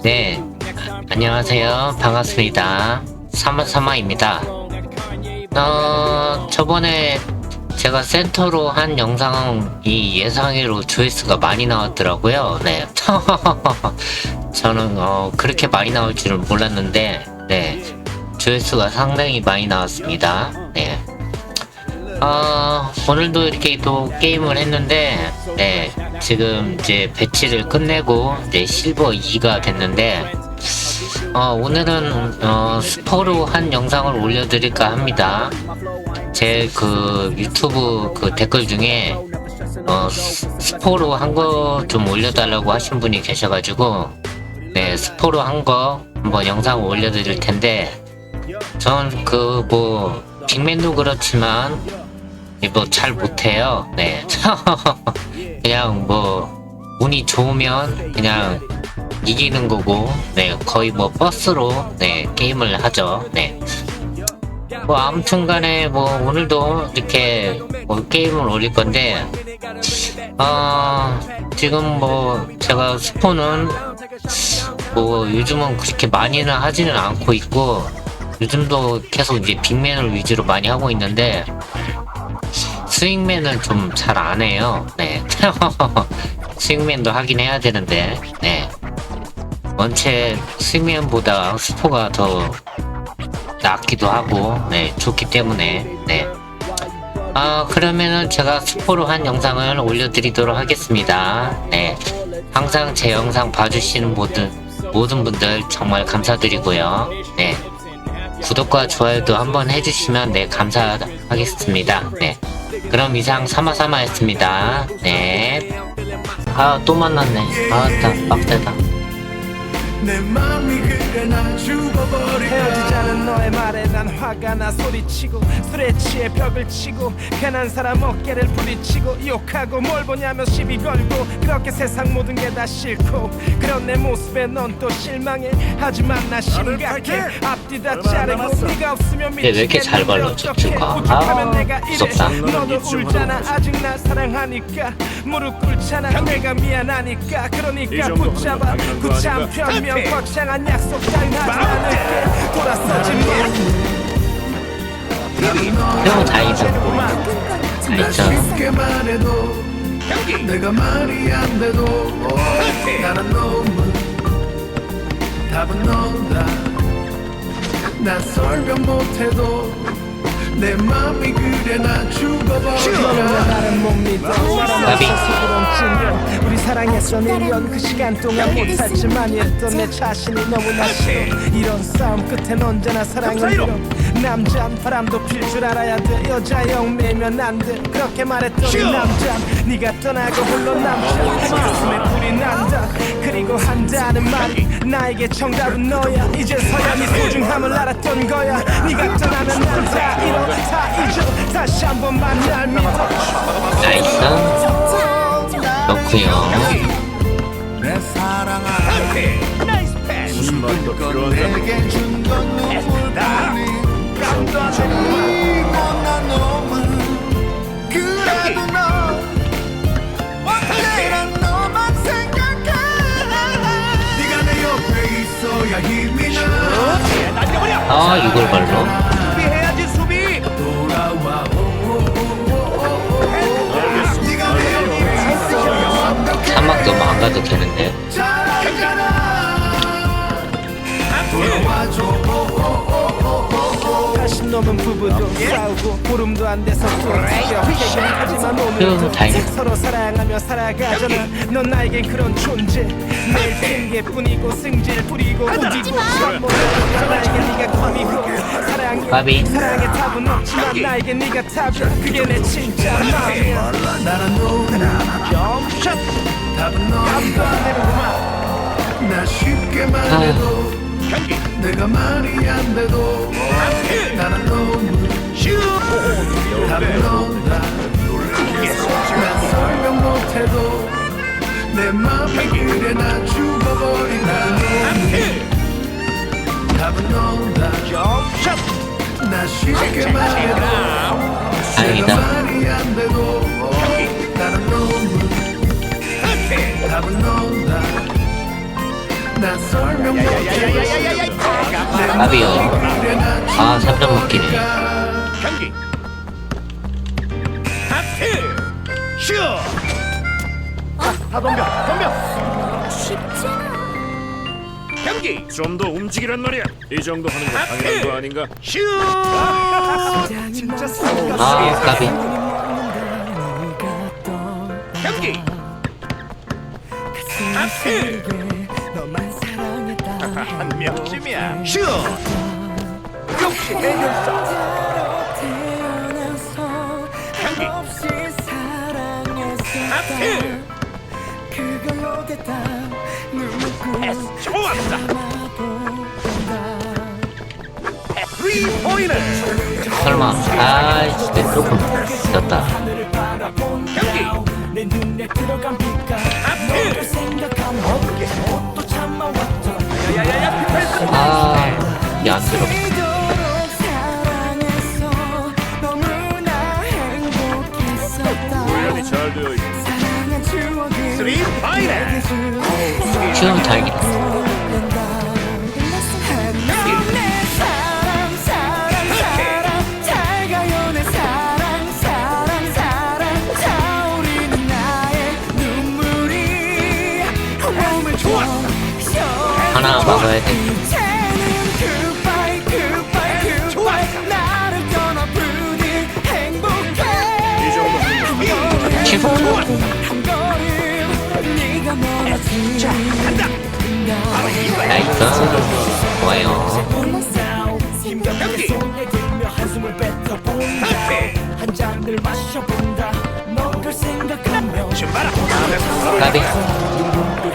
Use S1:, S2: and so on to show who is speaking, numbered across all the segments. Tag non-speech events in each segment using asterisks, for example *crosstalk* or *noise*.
S1: 네, 안녕하세요. 반갑습니다. 사마사마입니다. 어, 저번에 제가 센터로 한 영상이 예상외로 조회수가 많이 나왔더라고요. 네. *laughs* 저는 어, 그렇게 많이 나올 줄은 몰랐는데, 네. 조회수가 상당히 많이 나왔습니다. 네. 어, 오늘도 이렇게 또 게임을 했는데, 네, 지금 이제 배치를 끝내고, 이제 실버 2가 됐는데, 어, 오늘은, 어, 스포로 한 영상을 올려드릴까 합니다. 제 그 유튜브 그 댓글 중에, 어, 스- 스포로 한 거 좀 올려달라고 하신 분이 계셔가지고, 네, 스포로 한 거 한번 영상을 올려드릴 텐데, 전 그 뭐, 빅맨도 그렇지만, 뭐 잘 못해요. 네. *laughs* 그냥 뭐 운이 좋으면 그냥 이기는 거고, 네 거의 뭐 버스로 네 게임을 하죠. 네. 뭐 아무튼간에 뭐 오늘도 이렇게 뭐 게임을 올릴 건데, 어 지금 뭐 제가 스포는 뭐 요즘은 그렇게 많이는 하지는 않고 있고. 요즘도 계속 이제 빅맨을 위주로 많이 하고 있는데 스윙맨은 좀잘 안 해요. 네. *laughs* 스윙맨도 하긴 해야 되는데, 네. 원체 스윙맨보다 스포가 더 낫기도 하고, 네, 좋기 때문에, 네. 아, 그러면은 제가 스포로 한 영상을 올려드리도록 하겠습니다. 네. 항상 제 영상 봐주시는 모든, 모든 분들 정말 감사드리고요. 네. 구독과 좋아요도 한번 해주시면 네 감사하겠습니다. 네. 그럼 이상 사마사마였습니다. 네. 아 또 만났네. 아따 빡세다.
S2: 나
S3: 헤어지자는 너의 말에 난 화가 나 소리치고 술에 취해 벽을 치고 괜한 사람 어깨를 부딪히고 욕하고 뭘 보냐며 시비 걸고 그렇게 세상 모든 게 다 싫고 그런 내 모습에 넌 또 실망해. 하지만 나 심각해. 앞뒤 다 자르고 네가 없으면
S1: 왜 이렇게 잘 발라,
S3: 미치겠네
S1: 쭉
S3: 어떡해?
S1: 가?
S3: 오죽하면
S1: 아,
S3: 내가 이래.
S1: 무섭다.
S3: 너도 울잖아. 아직 날 사랑하니까. 무릎 꿇잖아. 내가 미안하니까. 그러니까 붙잡아. 구참 변명 거창한 약속 따윈 하지 않을 게 돌아서지 마.
S1: 형.
S2: 쉽게 말해도 내가 말이 안 돼도 나는 너무 답은 너다. 난 설명 못해도 내 맘이 그래 나 죽어버릴까
S3: 나를 못 믿어
S1: 나비.
S3: 속으론 찐려 우리 사랑했어. 1년 그 시간 동안 못했지만 했던 내 자신이 너무나 싫어. 이런 싸움 끝엔 언제나 사랑은 빌어. 남잔 바람도 필 줄 알아야 돼. 여자 영 매면 안돼. 그렇게 말했더니 남잔 네가 떠나고 홀로 남자 가슴에 불이 난다. 그리고 한다는 말이 나에게 정답은 너야. 이제서야 네 소중함을 알았던 거야. 네가 떠나면 난다 잃어 다 잊어. 다시 한 번 만 날 믿어.
S1: 나이스.
S2: 준건 누구뿐이 그리고
S1: 사막도 안 가도 되는데.
S3: 넘은 부부도 싸우고 보름도 안 돼서 또 지겨 하지만
S1: 음,
S3: 오늘도
S1: 다행이다.
S3: 서로 사랑하며 살아가잖아. 넌 나에겐 그런 존재. 매일 핑계뿐이고 승질 부리고 우기고 참 모르고 나에겐 네가 꿈이고 사랑해.
S1: 바비.
S3: 사랑의 답은 없지만 나에겐 네가 답이야. 그게 내 진짜 마음이야.
S2: 나는 너나
S3: 점샷
S2: 쉽게 말해도 내가 말이 안 돼도 나는 너무 답은 너다 난 설명 못해도 내 맘이 그래 나 죽어버린 나는 너무 답은
S3: 점샷
S2: 나 쉽게 말해도 내가. 말이 안 돼도 나는 너무 답은 너다
S1: 나비요. 아, 3점 먹기네.
S4: 경기 하트 슛 다 덤벼 덤벼
S5: 쉽지 않아.
S4: 경기
S6: 좀 더 움직이란 말이야. 이 정도 하는 건 당연한 거 아닌가?
S4: 슛
S7: 진짜
S1: 아, 까비.
S4: 경기 하트 한 명쯤이야. 슛! 역시 해결사 하트.
S7: 됐다
S4: 패스 좋았다. 포인트
S1: 설마. 아, 진짜 조금 늦었다.
S4: 경기. 하트
S1: 안 들어.
S6: 훈련이 잘 되어 있고.
S4: 파이널
S1: 지금.
S7: 내 사랑 사랑 멀어지는
S4: 간다
S1: 나이스. 좋아요.
S4: 경기.
S7: 들며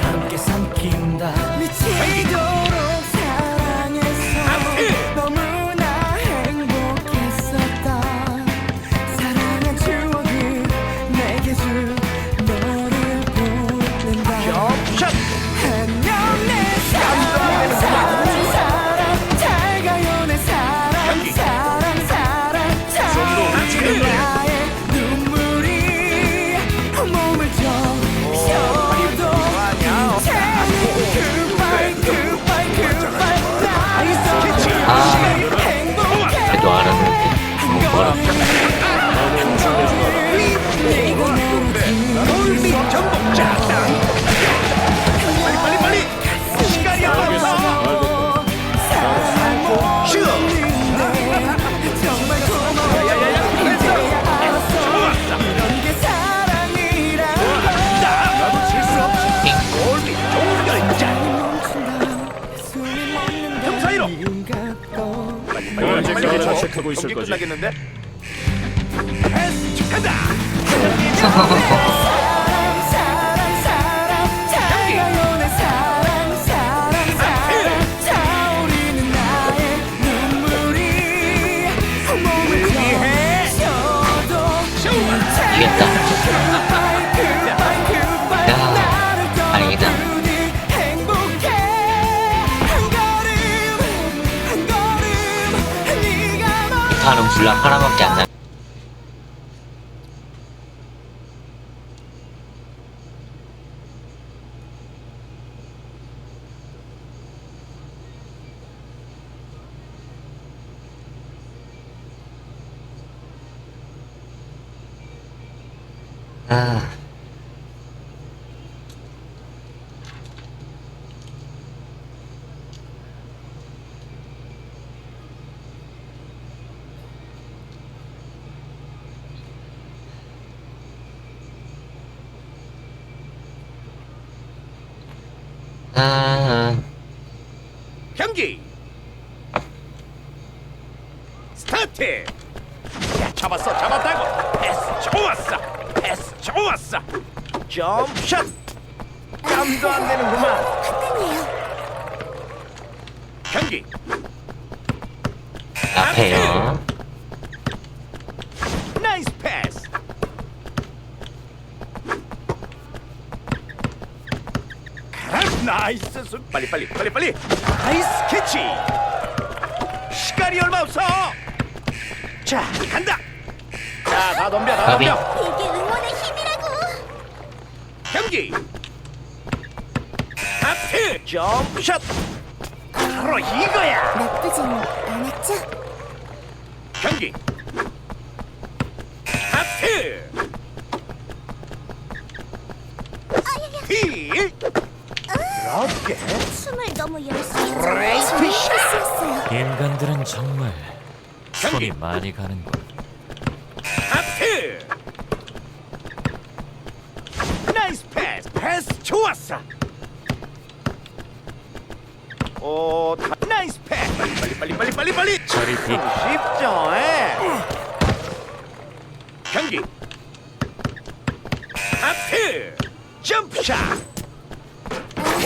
S7: 한
S6: 자책하고 있을
S4: 경기
S6: 거지?
S4: 끝나겠는데 패스 간다
S7: 너
S1: 다는 불 아,
S4: 경기. 스타트. 야, 잡았어 잡았다고. 패스 좋았어 패스 좋았어. 점샷. 깜도 안 되는구만. 경기
S1: 앞에요.
S4: 나이스 패스 가라 나이스 수 빨리 빨리 빨리 빨리 나이스 캐치 시간이 얼마 없어 자 간다 자다 덤벼 다
S1: 가비.
S4: 덤벼
S5: 이게 응원의 힘이라고.
S4: 경기 점샷 가라 바로 이거야.
S5: 나쁘진 않았죠?
S4: 경기. 하트. 힐. 그렇게.
S5: 춤을 너무 열심히! 패스였어요.
S8: 인간들은 정말. 손이 많이 가는군.
S4: 하트. 나이스 패스. 패스 좋았어. 오, 다, 나이스 패스. 빨리 빨리 빨리 빨리 빨리 빨리.
S8: 저리 비.
S4: 쉽죠, 에? 경기. 하트. 점프샷.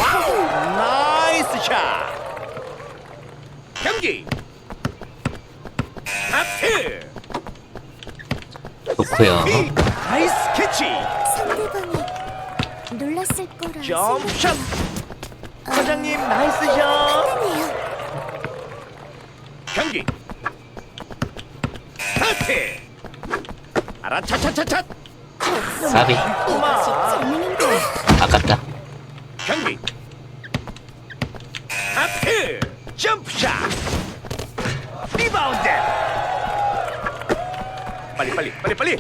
S4: 와우, 나이스 샷. 경기. 하트.
S1: 좋고요
S4: 이 나이스 캐치.
S5: 상대방이 놀랐을 거라. 생각해요.
S4: 사장님 나이스 샷. 경기. 하트. 아라차차차차.
S1: 사비
S5: 이것이 재능인데
S1: 아깝다
S4: 경기. 하트. 점프샷. 리바운드. 빨리 빨리 빨리 빨리.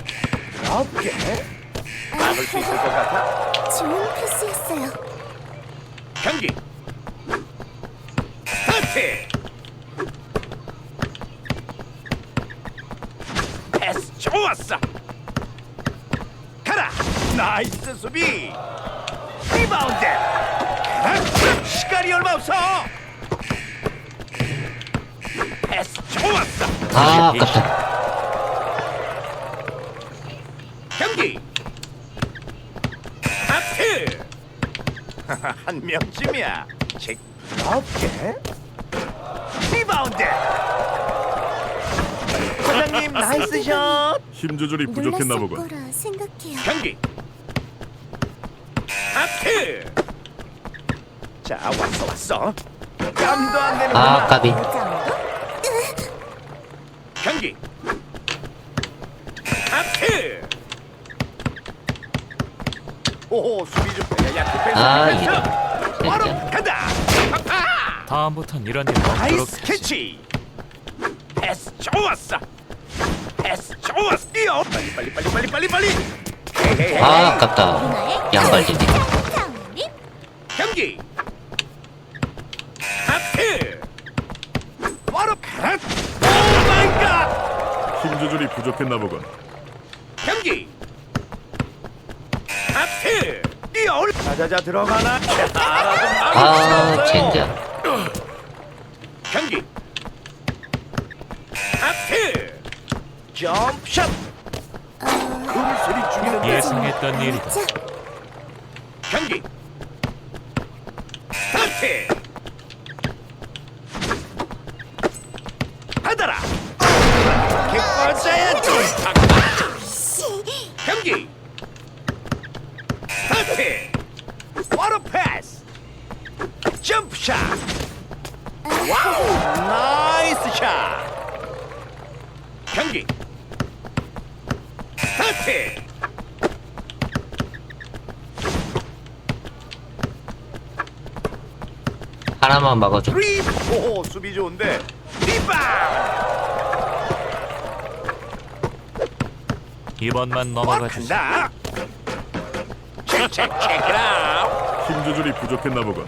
S4: 어깨. 막을 수 있을 것 같아.
S5: 좋은 패스였어요.
S4: 경기. 하트. 패스 좋았어. 가라. 나이스 수비. 리바운드. 없어. 패스 좋았어.
S1: 아 아깝다
S4: 경기. 하트. *laughs* 한 명쯤이야. 책 어깨. 리바운드. 사장님 나이스 *laughs* 샷.
S6: 힘 조절이 부족했나
S5: 놀랐을
S6: 보군.
S5: 거라 생각해요.
S4: 경기. 하트. 자 왔어 왔어. 깜도 안 되는
S1: 아 까비
S4: 경기. 하트. 오 수비 좀 야, 야 디펜스
S1: 아,
S4: 디펜스. 바로. 간다. 파파.
S8: 다음부턴 이런 일 없도록
S4: 나이스
S8: 해야지.
S4: 캐치. 패스 좋았어. 패스 좋았어. 뛰어. 빨리 빨리 빨리 빨리 빨리 빨리. 헤헤헤.
S1: 아 아깝다 양발리네
S4: 경기. 하트. 바로 가라. 오 마이 갓.
S6: 힘 조절이 부족했나 보군.
S4: 경기. 뛰어. 자자자 들어가나. 자,
S1: 아 젠장
S4: 경기. 점프샷. 큰 소리 죽이는데.
S8: 예상했던 일이다.
S5: 자,
S4: 경기. 하트.
S1: 하나만 막아줘
S4: 리. 오 수비 좋은데.
S8: 이번만
S4: 어,
S8: 넘어가 주지.
S4: 간다. 체크 체크 체크 아웃.
S6: 힘 조절이 부족했나 보군.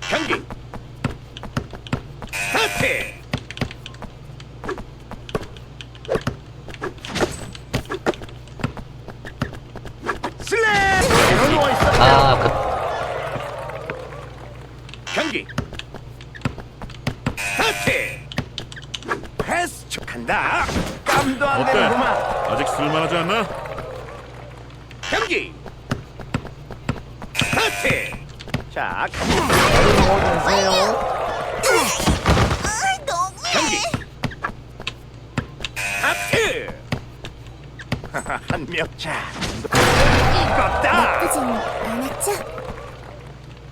S4: 경기. 간다. 깜도 안
S6: 어때?
S4: 되는구만.
S6: 아직 쓸만하지 않나?
S4: 경기 스타트 자 오세요
S5: 아, 너무해.
S4: 경기 하트 한명자 이겼다
S5: 나쁘진 않았죠?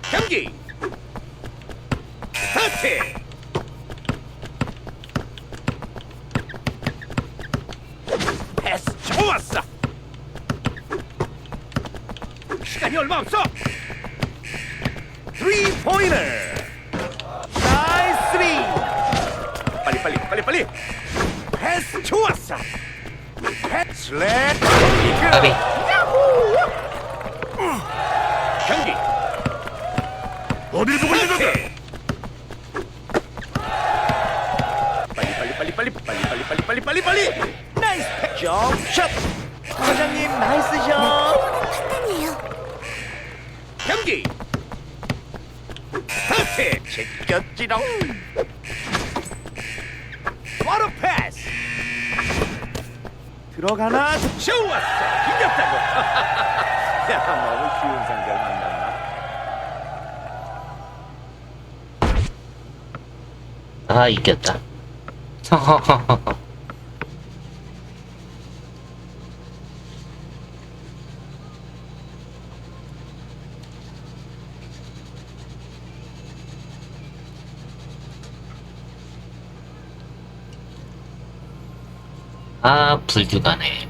S4: 경기 스타트 패스 좋았어 시간이 얼마 없어 3 포인트 나이스 빨리 빨리 빨리 빨리 패스 좋았어 패스 렛
S1: 까비
S4: 경기
S6: 어딜 보고 있는 건가?
S4: 빨리 빨리 빨리 빨리 빨리 빨리 빨리 빨리 빨리 나이스 패 점샷 사장님 나이스 샷 기. 제꼈지롱. 바로 패스. 들어가나? 좋았어. 이겼다고. *laughs* 야 너무 쉬운 상대를 만났나?
S1: 아 이겼다 *laughs* 아 불규가네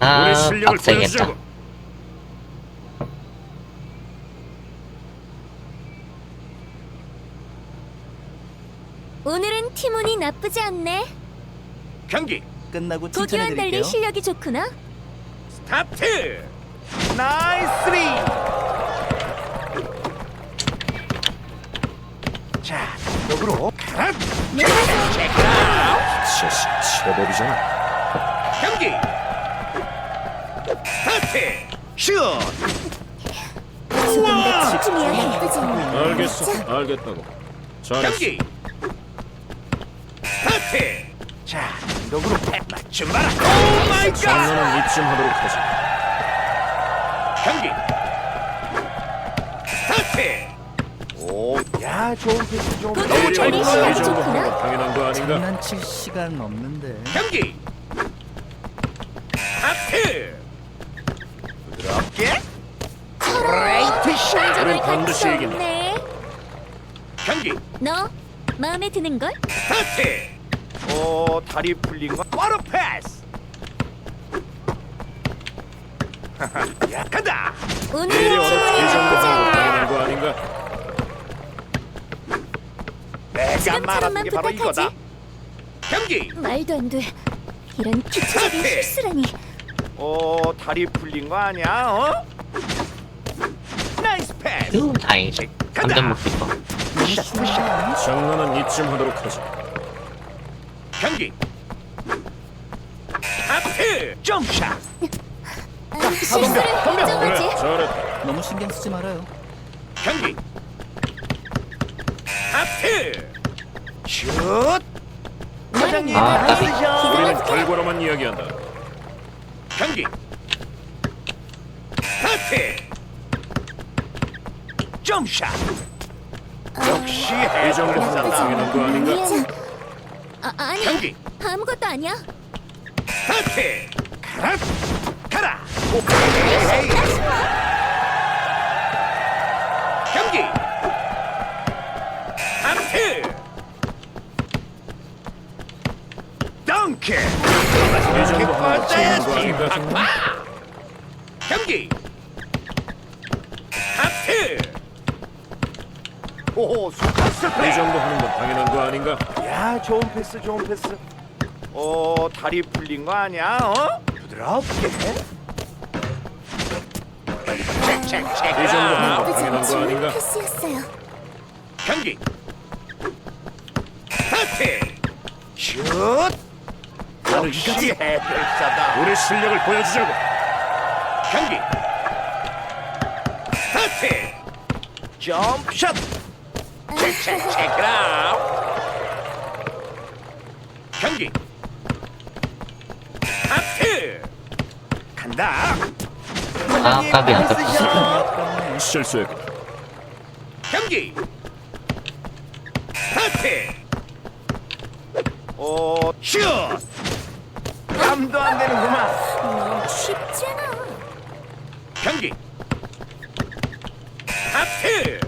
S1: 아 빡세겠다.
S5: 오늘은 팀 운이 나쁘지 않네.
S4: 경기
S9: 끝나고
S5: 보기와는
S9: 칭찬해드릴게요.
S5: 달리 실력이 좋구나.
S4: 스타트 나이스 리 역으로 가라
S6: 제법이잖아.
S4: 경기 스타트 슛
S5: 조금 더 집중해야 나쁘지 않네.
S6: 알겠어. 알겠다고. 잘했어.
S4: 경기 스타트 자, 역으로 맞춤 봐라 오 마이 갓
S6: 장난은 이쯤 하도록 하지.
S4: 경기 오야 좋은 패스 좋은 패스
S5: 달리
S6: 이
S5: 실력이
S6: 정도
S5: 좋구나.
S6: 하면 당연한 거 아닌가?
S9: 장난칠 시간 없는데.
S4: 경기 하트 부드럽게 브레이트 샷
S5: 감정을
S6: 반드시
S5: 수
S6: 이긴다.
S5: 없네.
S4: 경기
S5: 너 마음에 드는 걸?
S4: 하트 오 다리 풀린 거 바로 패스 야 간다
S6: 어렵지. 이 정도
S5: 나쁘지
S6: 하면
S5: 않네.
S6: 당연한 거 아닌가?
S4: 내가
S5: 지금처럼만
S4: 말하는 게 바로
S5: 부탁하지.
S4: 이거다 경기
S5: 말도 안 돼. 이런 기초적인 실수라니.
S4: 오 다리 풀린 거 아니야 어? 나이스 패스
S1: 휴 다행이다
S4: 간다.
S1: 감전 먹고 싶어
S4: 푸샷 푸샷
S6: 장난은 이쯤 하도록 하지.
S4: 경기 하트 점샷
S5: 아, 실수를
S6: 그래,
S5: 인정하지.
S6: 잘했다.
S9: 너무 신경 쓰지 말아요.
S4: 경기 하트 슛!
S5: 사장님,
S1: 아, 까비.
S6: 우리는 결과로만 이야기한다.
S4: 경기. 하트! 점샷! 역시
S6: 이 정도 하면
S4: 해설자다
S6: 당연한 거 아닌가?
S5: 아, 아니.
S4: 경기.
S5: 아무것도 아니야.
S4: 하트! 가라! 가라! 오케이 팍팍 경기 하트 오 수커스
S6: 이
S4: 플레이
S6: 정도 하는 건 당연한 거 아닌가?
S4: 야 좋은 패스 좋은 패스 어 다리 풀린 거 아니야 어 부드럽게
S6: 이 정도 하는 건
S5: 나쁘지
S6: 당연한 거
S5: 않지만
S6: 아닌가?
S5: 패스였어요.
S4: 경기 스타트 슛 역시 해결사다.
S6: 우리 실력을 보여주자고.
S4: 경기. 스타트. 점샷 책책책이라 경기. 하트. 간다.
S1: 아 까비 아깝다.
S9: 아깝네.
S6: 실수했고.
S4: 경기. 스타트. 오 슛 감도 안 되는구만.
S5: 너무 쉽지 않아.
S4: 경기. 하트.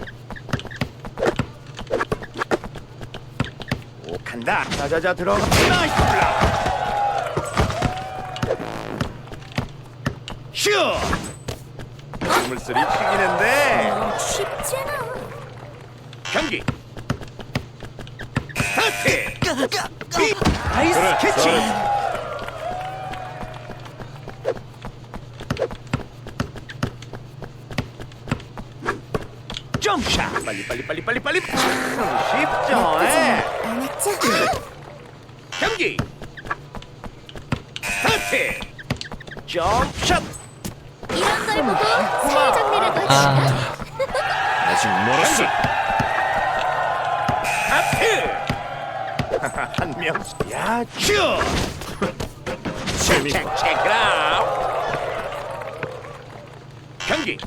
S4: 오 간다. 자자자 들어가 나이스 블락 슛. 물소리 튀기는데.
S5: 쉽지 않아.
S4: 경기. 빅. 아이스
S6: 그래,
S4: 캐치 빨리 빨리 빨리 빨리 빨리. 쉽죠 에
S5: 알았죠?
S4: 경기. 스타트. 점샷.
S5: 이런 걸 보고 사회 정리라고 하지.
S1: 아,
S6: 아직 멀었어.
S4: 하트 한명. 야쭈
S6: 재밌고.
S4: 체크 아웃 경기.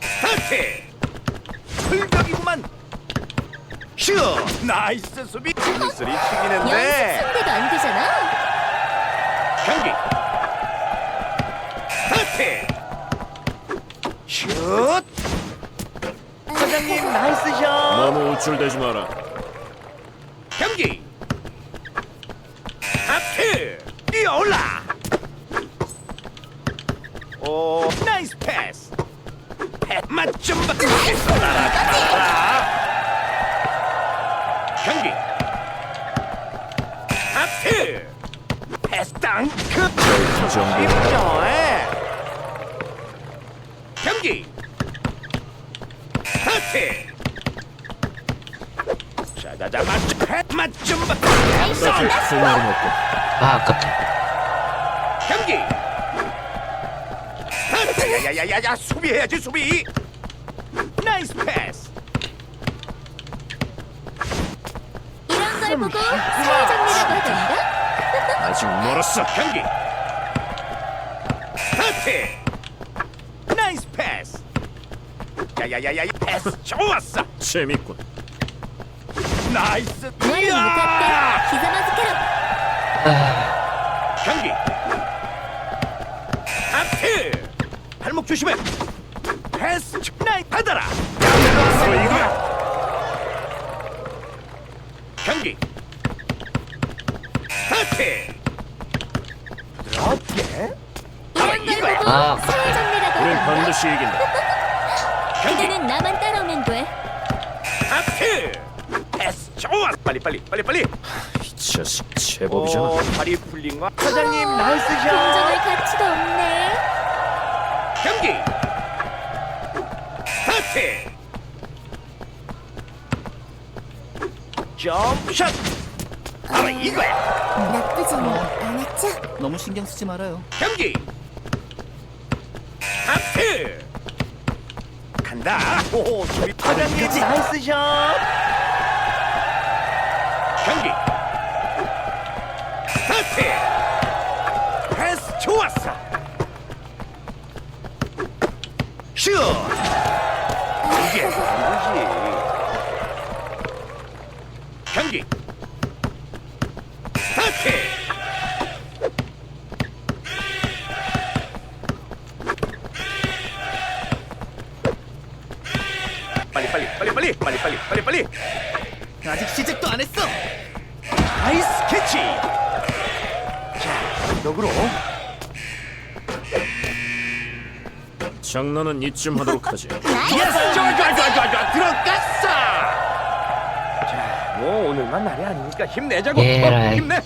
S4: 스타트 출격이구만. 슈 나이스 수비. 물소리
S5: 연습
S4: 튀기는데.
S5: 상대가 안 되잖아.
S4: 경기. 스타트. 슛. 사장님 나이스 샷.
S6: 너무 우쭐대지 마라.
S4: 경기. 하트. 뛰어올라. 오 나이스 패스 맛좀 쏘라라 경기. 하트. 패스 땅크.
S6: 이 정도.
S4: 입조에 경기. 하트. 자자자 맞춤 맞춤
S6: 딱히 할 말은 없고.
S1: 아, 아깝다.
S4: 경기 야야야야야 수비해야지 수비. 나이스 패스.
S5: 이런 걸 보고 사회정리라고 하던가?
S6: 아직 멀었어.
S4: 경기. 스타트. 나이스 패스. 야야야야 패스 좋았어.
S6: 재밌군.
S4: 나이스
S5: 못할때 기사 마스카라.
S4: 경기 발목 조심해. 패스 나이 받아라. 바로 이거야 경기 하트 부드럽게 바로
S5: 걸
S4: 이거야
S1: 아.
S5: 하던가?
S6: 반드시 이긴다.
S4: 경기.
S5: 그대는 나만 따라오면 돼.
S4: 하트. 패스 좋아 빨리 빨리 빨리 빨리.
S6: 이 자식 제법이잖아.
S4: 오, 다리 풀린 거. 사장님 나이스
S5: 동정할
S4: 샷
S5: 가치가 없네.
S4: 경기. 스타트. 점샷 바로 이거야.
S5: 나쁘지는 않았죠?
S9: 너무 신경 쓰지 말아요.
S4: 경기. 하트. 간다. 오 수비 사장님 나이스 샷. 경기 경기. 스타트! 빨리 빨리 빨리 빨리 빨리 빨리 빨리 빨리.
S9: 아직 시작도 안 했어.
S4: 아이스 캐치! 자 역으로.
S6: 장난은 이쯤 하도록 하지.
S4: 예스 좋아 좋아 좋아 좋아. 들어갔어! 자 뭐 오늘만 날이 아니니까 힘내자고
S1: 예 라이.
S4: 어, 힘내